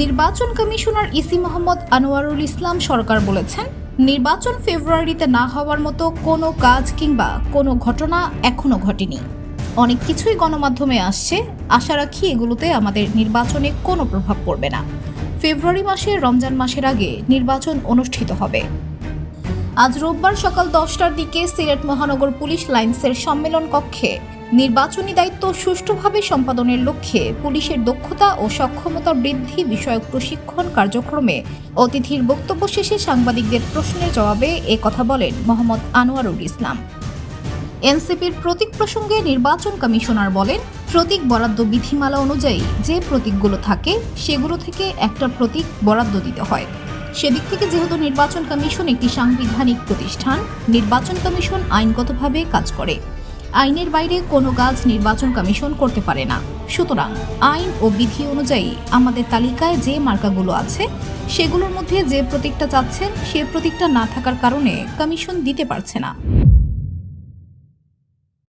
নির্বাচন commissioner EC Mohammad Anwarul Islam Sarkar বলেছেন, নির্বাচন ফেব্রুয়ারিতে না হওয়ার মতো কোনো কাজ কিংবা কোনো ঘটনা এখনও ঘটেনি। অনেক কিছুই গণমাধ্যমে আসছে। আশা রাখি এগুলোতে আমাদের নির্বাচনে কোনো প্রভাব পড়বে না। ফেব্রুয়ারি মাসে রমজান মাসের আগে নির্বাচন অনুষ্ঠিত হবে। আজ রোববার সকাল দশটার দিকে সিলেট মহানগর পুলিশ লাইন্সের সম্মেলন কক্ষে। নির্বাচনী দায়িত্ব সুষ্ঠুভাবে সম্পাদনের লক্ষ্যে পুলিশের দক্ষতা ও সক্ষমতা বৃদ্ধি বিষয়ক প্রশিক্ষণ কার্যক্রমে অতিথির বক্তব্য শেষে সাংবাদিকদের প্রশ্নের জবাবে এ কথা বলেন মোহাম্মদ আনোয়ারুল ইসলাম। এনসিপির প্রতীক প্রসঙ্গে নির্বাচন কমিশনার বলেন, প্রতীক বরাদ্দ বিধিমালা অনুযায়ী যে প্রতীকগুলো থাকে, সেগুলো থেকে একটা প্রতীক বরাদ্দ দিতে হয়। সেদিক থেকে যেহেতু নির্বাচন কমিশন একটি সাংবিধানিক প্রতিষ্ঠান, নির্বাচন কমিশন আইনগতভাবে কাজ করে। আইনের বাইরে কোনো কাজ নির্বাচন কমিশন করতে পারে না। সুতরাং আইন ও বিধি অনুযায়ী আমাদের তালিকায় যে মার্কাগুলো আছে, সেগুলোর মধ্যে যে প্রতীকটা চাচ্ছেন, সে প্রতীকটা না থাকার কারণে কমিশন দিতে পারছে না।